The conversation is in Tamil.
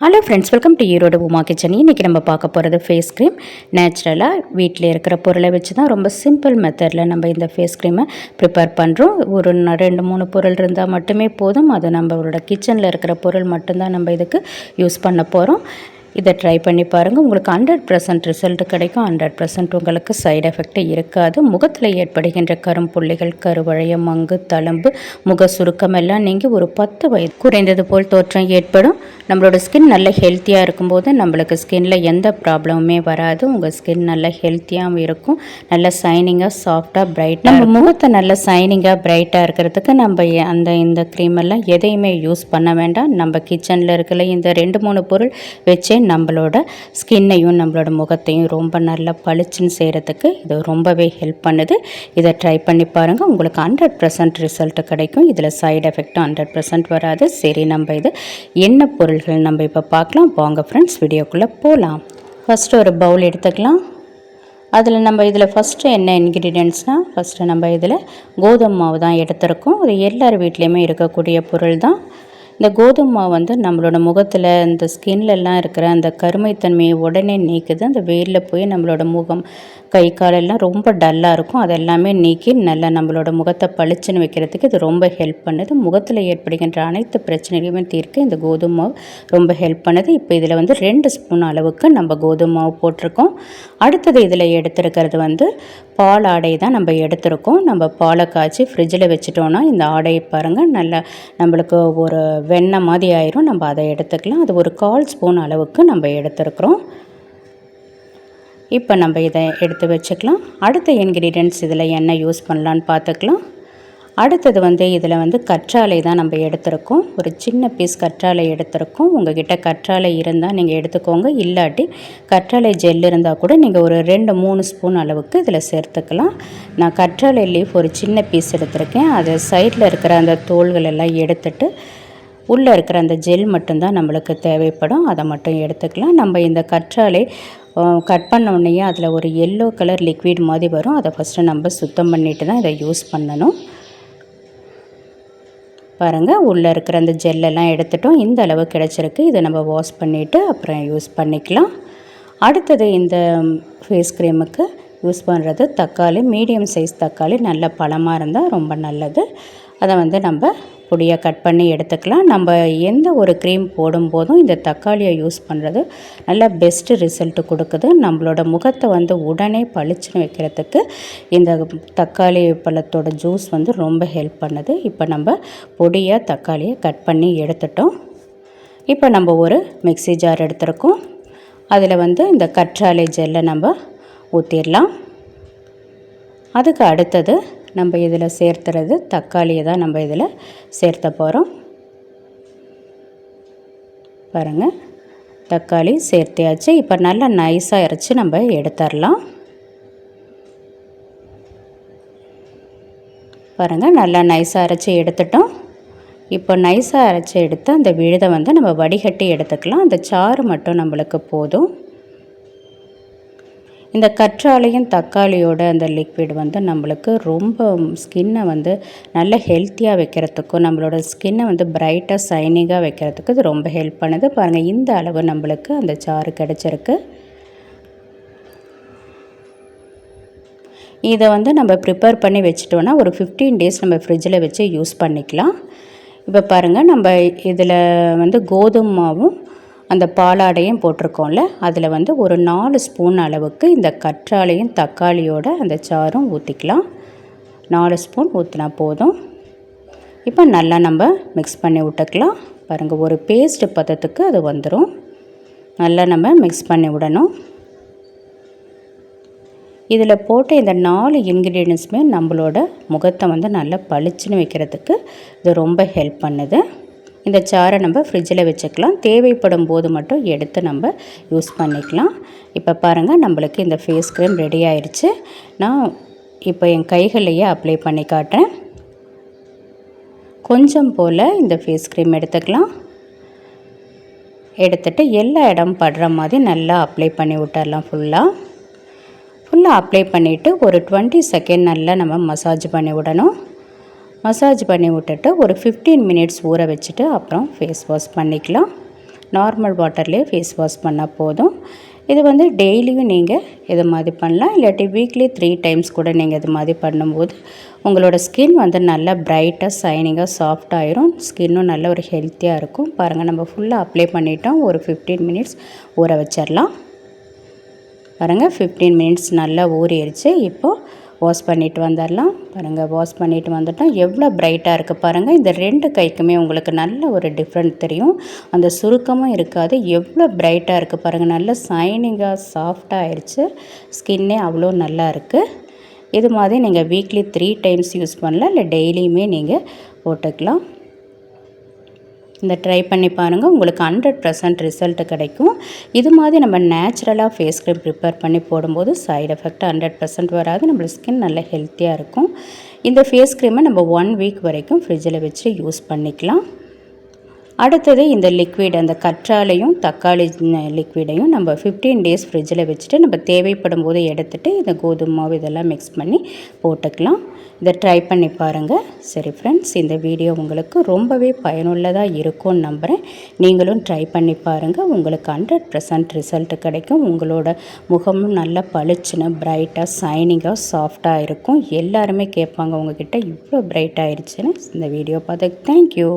Hello friends welcome to Erode Uma kitchen இன்றைக்கி நம்ம பார்க்க போகிறது ஃபேஸ் க்ரீம் நேச்சுரலாக வீட்டில் இருக்கிற பொருளை வச்சு தான் ரொம்ப சிம்பிள் மெத்தடில் நம்ம இந்த ஃபேஸ் க்ரீமை ப்ரிப்பேர் பண்ணுறோம் ஒரு ரெண்டு மூணு பொருள் இருந்தால் மட்டுமே போதும். அது நம்மளோட கிச்சனில் இருக்கிற பொருள் மட்டும்தான் நம்ம இதுக்கு யூஸ் பண்ண போகிறோம் இதை ட்ரை பண்ணி பாருங்கள் உங்களுக்கு ஹண்ட்ரட் பர்சன்ட் ரிசல்ட் கிடைக்கும். ஹண்ட்ரட் பர்சன்ட் உங்களுக்கு சைடு எஃபெக்ட் இருக்காது. முகத்தில் ஏற்படுகின்ற கரும்புள்ளிகள் கருவழைய மங்கு தழும்பு முக சுருக்கம் எல்லாம் நீங்கள் ஒரு பத்து வயது குறைந்தது போல் தோற்றம் ஏற்படும். நம்மளோட ஸ்கின் நல்ல ஹெல்த்தியாக இருக்கும்போது நம்மளுக்கு ஸ்கின்ல எந்த ப்ராப்ளமுமே வராது. உங்கள் ஸ்கின் நல்ல ஹெல்த்தியாகவும் இருக்கும். நல்ல சைனிங்காக சாஃப்டாக பிரைட்டாக நம்ம முகத்தை நல்ல சைனிங்காக பிரைட்டாக இருக்கிறதுக்கு நம்ம அந்த இந்த க்ரீம் எல்லாம் எதையுமே யூஸ் பண்ண வேண்டாம். நம்ம கிச்சனில் இருக்கிற இந்த ரெண்டு மூணு பொருள் வச்சே நம்மளோட ஸ்கின்னையும் நம்மளோட முகத்தையும் ரொம்ப நல்லா பளிச்சுன்னு செய்கிறதுக்கு இது ரொம்பவே ஹெல்ப் பண்ணுது. இதை ட்ரை பண்ணி பாருங்கள் உங்களுக்கு ஹண்ட்ரட் பர்சன்ட் ரிசல்ட் கிடைக்கும். இதில் சைடு எஃபெக்ட்டும் ஹண்ட்ரட் பர்சன்ட் வராது. சரி நம்ம இது என்ன பொருள்கள் நம்ம இப்போ பார்க்கலாம். வாங்க ஃப்ரெண்ட்ஸ் வீடியோக்குள்ளே போகலாம் ஃபஸ்ட்டு ஒரு பவுல் எடுத்துக்கலாம். அதில் நம்ம இதில் ஃபஸ்ட்டு என்ன இன்க்ரீடியன்ட்ஸ்னால் ஃபஸ்ட்டு நம்ம இதில் கோதுமை மாவு தான் எடுத்திருக்கோம். அது எல்லார் வீட்லேயுமே இருக்கக்கூடிய பொருள் தான். இந்த கோதுமை மாவு வந்து நம்மளோட முகத்தில் இந்த ஸ்கின்லலாம் இருக்கிற அந்த கருமைத்தன்மையை உடனே நீக்குது. அந்த வெயிலில் போய் நம்மளோட முகம் கை காலெல்லாம் ரொம்ப டல்லாக இருக்கும். அதெல்லாமே நீக்கி நல்லா நம்மளோட முகத்தை பளிச்சுன்னு வைக்கிறதுக்கு இது ரொம்ப ஹெல்ப் பண்ணுது. முகத்தில் ஏற்படுகின்ற அனைத்து பிரச்சனைகளையுமே தீர்க்க இந்த கோதுமை மாவு ரொம்ப ஹெல்ப் பண்ணுது. இப்போ இதில் வந்து ரெண்டு ஸ்பூன் அளவுக்கு நம்ம கோதுமை மாவு போட்டிருக்கோம். அடுத்தது இதில் எடுத்துருக்கிறது வந்து பால் ஆடை தான் நம்ம எடுத்திருக்கோம். நம்ம பாலை காய்ச்சி ஃப்ரிட்ஜில் வச்சுட்டோன்னா இந்த ஆடையை பாருங்கள் நல்லா நம்மளுக்கு ஒரு வெண்ணெய் மாதிரி ஆயிரும். நம்ம அதை எடுத்துக்கலாம். அது ஒரு கால் ஸ்பூன் அளவுக்கு நம்ம எடுத்துருக்குறோம். இப்போ நம்ம இதை எடுத்து வச்சுக்கலாம். அடுத்த இன்க்ரீடியன்ட்ஸ் இதில் என்ன யூஸ் பண்ணலான்னு பார்த்துக்கலாம். அடுத்தது வந்து இதில் வந்து கற்றாழை தான் நம்ம எடுத்திருக்கோம். ஒரு சின்ன பீஸ் கற்றாழை எடுத்திருக்கோம். உங்ககிட்ட கற்றாழை இருந்தால் நீங்கள் எடுத்துக்கோங்க. இல்லாட்டி கற்றாழை ஜெல் இருந்தால் கூட நீங்கள் ஒரு ரெண்டு மூணு ஸ்பூன் அளவுக்கு இதில் சேர்த்துக்கலாம். நான் கற்றாழை லீஃப் ஒரு சின்ன பீஸ் எடுத்திருக்கேன். அதை சைடில் இருக்கிற அந்த தோள்கள் எல்லாம் எடுத்துட்டு உள்ளே இருக்கிற அந்த ஜெல் மட்டும்தான் நம்மளுக்கு தேவைப்படும். அதை மட்டும் எடுத்துக்கலாம். நம்ம இந்த கற்றாழை கட் பண்ண உடனேயே அதில் ஒரு எல்லோ கலர் லிக்விட் மாதிரி வரும். அதை ஃபஸ்ட்டு நம்ம சுத்தம் பண்ணிட்டு தான் இதை யூஸ் பண்ணணும். பாருங்கள் உள்ளே இருக்கிற அந்த ஜெல்லெல்லாம் எடுத்துட்டோம். இந்த அளவு கிடச்சிருக்கு. இதை நம்ம வாஷ் பண்ணிவிட்டு அப்புறம் யூஸ் பண்ணிக்கலாம். அடுத்தது இந்த ஃபேஸ் க்ரீமுக்கு யூஸ் பண்ணுறது தக்காளி மீடியம் சைஸ் தக்காளி. நல்ல பழமாக இருந்தால் ரொம்ப நல்லது. அதை வந்து நம்ம பொடியாக கட் பண்ணி எடுத்துக்கலாம். நம்ம எந்த ஒரு க்ரீம் போடும்போதும் இந்த தக்காளியை யூஸ் பண்ணுறது நல்ல பெஸ்ட்டு ரிசல்ட் கொடுக்குது. நம்மளோட முகத்தை வந்து உடனே பளிச்சுன்னு வைக்கிறதுக்கு இந்த தக்காளி பழத்தோட ஜூஸ் வந்து ரொம்ப ஹெல்ப் பண்ணுது. இப்போ நம்ம பொடியாக தக்காளியை கட் பண்ணி எடுத்துட்டோம். இப்போ நம்ம ஒரு மிக்ஸி ஜார் எடுத்திருக்கோம். அதில் வந்து இந்த கற்றாழை ஜெல்லை நம்ம ஊற்றிடலாம் அதுக்கு அடுத்தது நம்ம இதில் சேர்த்துறது தக்காளியை தான் நம்ம இதில் சேர்த்த போகிறோம். பாருங்கள் தக்காளி சேர்த்தியாச்சு. இப்போ நல்லா நைஸாக அரைச்சி நம்ம எடுத்துடலாம். பாருங்கள் நல்லா நைஸாக அரைச்சி எடுத்துட்டோம். இப்போ நைஸாக அரைச்சி எடுத்து அந்த விழுதை வந்து நம்ம வடிகட்டி எடுத்துக்கலாம். அந்த சாறு மட்டும் நம்மளுக்கு போதும். இந்த கற்றாழையும் தக்காளியோட அந்த லிக்விட் வந்து நம்மளுக்கு ரொம்ப ஸ்கின்னை வந்து நல்ல ஹெல்த்தியாக வைக்கிறதுக்கும் நம்மளோட ஸ்கின்னை வந்து பிரைட்டாக சைனிங்காக வைக்கிறதுக்கு இது ரொம்ப ஹெல்ப் பண்ணுது. பாருங்கள் இந்த அளவு நம்மளுக்கு அந்த சாறு கிடச்சிருக்கு. இதை வந்து நம்ம ப்ரிப்பேர் பண்ணி வச்சிட்டோன்னா ஒரு ஃபிஃப்டீன் டேஸ் நம்ம ஃப்ரிட்ஜில் வச்சு யூஸ் பண்ணிக்கலாம். இப்போ பாருங்கள் நம்ம இதில் வந்து கோதுமை மாவும் அந்த பாலாடையும் போட்டிருக்கோம்ல அதில் வந்து ஒரு நாலு ஸ்பூன் அளவுக்கு இந்த கற்றாழையும் தக்காளியோட அந்த சாறும் ஊற்றிக்கலாம் நாலு ஸ்பூன் ஊற்றினா போதும். இப்போ நல்லா நம்ம மிக்ஸ் பண்ணி விட்டுக்கலாம். பாருங்கள் ஒரு பேஸ்ட் பதத்துக்கு அது வந்துடும் நல்லா நம்ம மிக்ஸ் பண்ணி விடணும். இதில் போட்ட இந்த நாலு இன்க்ரீடியன்ஸுமே நம்மளோட முகத்தை வந்து நல்லா பளிச்சுன்னு வைக்கிறதுக்கு இது ரொம்ப ஹெல்ப் பண்ணுது. இந்த சாரை நம்ம ஃப்ரிட்ஜில் வச்சுக்கலாம். தேவைப்படும் போது மட்டும் எடுத்து நம்ம யூஸ் பண்ணிக்கலாம். இப்போ பாருங்கள் நம்மளுக்கு இந்த ஃபேஸ் க்ரீம் ரெடி ஆயிடுச்சு நான் இப்போ என் கைகளையே அப்ளை பண்ணி காட்டுறேன். கொஞ்சம் போல் இந்த ஃபேஸ் க்ரீம் எடுத்துக்கலாம். எடுத்துட்டு எல்லா இடம் படுற மாதிரி நல்லா அப்ளை பண்ணி விட்டுடலாம் ஃபுல்லாக ஃபுல்லாக அப்ளை பண்ணிவிட்டு ஒரு டுவெண்ட்டி செகண்ட் நல்லா நம்ம மசாஜ் பண்ணி விடணும். மசாஜ் பண்ணி விட்டுட்டு ஒரு ஃபிஃப்டீன் மினிட்ஸ் ஊற வச்சுட்டு அப்புறம் ஃபேஸ் வாஷ் பண்ணிக்கலாம். நார்மல் வாட்டர்லேயே ஃபேஸ் வாஷ் பண்ணால் போதும். இது வந்து டெய்லியும் நீங்கள் இது மாதிரி பண்ணலாம். இல்லாட்டி வீக்லி த்ரீ டைம்ஸ் கூட நீங்கள் இது மாதிரி பண்ணும்போது உங்களோட ஸ்கின் வந்து நல்லா பிரைட்டாக சைனிங்காக சாஃப்ட் ஆயிரும். ஸ்கின்னும் நல்ல ஒரு ஹெல்த்தியாக இருக்கும். பாருங்கள் நம்ம ஃபுல்லாக அப்ளை பண்ணிட்டோம். ஒரு ஃபிஃப்டீன் மினிட்ஸ் ஊற வச்சிடலாம் பாருங்கள் ஃபிஃப்டீன் மினிட்ஸ் நல்லா ஊறிடுச்சு இப்போது வாஷ் பண்ணிட்டு வந்துடலாம். பாருங்கள் வாஷ் பண்ணிட்டு வந்துட்டோம் எவ்வளோ பிரைட்டாக இருக்குது பாருங்கள் இந்த ரெண்டு கைக்குமே உங்களுக்கு நல்ல ஒரு டிஃப்ரெண்ட் தெரியும். அந்த சுருக்கமும் இருக்காது. எவ்வளோ பிரைட்டாக இருக்குது பாருங்கள் நல்ல ஷைனிங்காக சாஃப்டாக ஆயிடுச்சு ஸ்கின்னே அவ்வளோ நல்லா இருக்குது இது மாதிரி நீங்கள் வீக்லி த்ரீ டைம்ஸ் யூஸ் பண்ணலாம். இல்லை டெய்லியுமே நீங்கள் போட்டுக்கலாம். இந்த ட்ரை பண்ணி பாருங்கள் உங்களுக்கு ஹண்ட்ரட் பர்சன்ட் ரிசல்ட்டு கிடைக்கும். இது மாதிரி நம்ம நேச்சுரலாக ஃபேஸ் க்ரீம் ப்ரிப்பேர் பண்ணி போடும்போது சைடு எஃபெக்ட் ஹண்ட்ரட் பர்சன்ட் வராது. நம்மளோட ஸ்கின் நல்ல ஹெல்த்தியாக இருக்கும். இந்த ஃபேஸ் க்ரீமை நம்ம ஒன் வீக் வரைக்கும் ஃப்ரிட்ஜில் வச்சு யூஸ் பண்ணிக்கலாம். அடுத்தது இந்த லிக்விட் அந்த கற்றாலையும் தக்காளி லிக்விடையும் நம்ம ஃபிஃப்டீன் டேஸ் ஃப்ரிட்ஜில் வச்சுட்டு நம்ம தேவைப்படும் போது எடுத்துகிட்டு இந்த கோதுமை மாவு இதெல்லாம் மிக்ஸ் பண்ணி போட்டுக்கலாம். இதை ட்ரை பண்ணி பாருங்கள் சரி ஃப்ரெண்ட்ஸ் இந்த வீடியோ உங்களுக்கு ரொம்பவே பயனுள்ளதாக இருக்கும்னு நம்புகிறேன் நீங்களும் ட்ரை பண்ணி பாருங்கள் உங்களுக்கு ஹண்ட்ரட் பர்சன்ட் ரிசல்ட் கிடைக்கும். உங்களோட முகமும் நல்லா பளிச்சுன்னு பிரைட்டாக சைனிங்காக சாஃப்டாக இருக்கும். எல்லாருமே கேட்பாங்க உங்ககிட்ட இவ்வளோ பிரைட் ஆயிடுச்சுன்னு இந்த வீடியோ பார்த்து தேங்க்யூ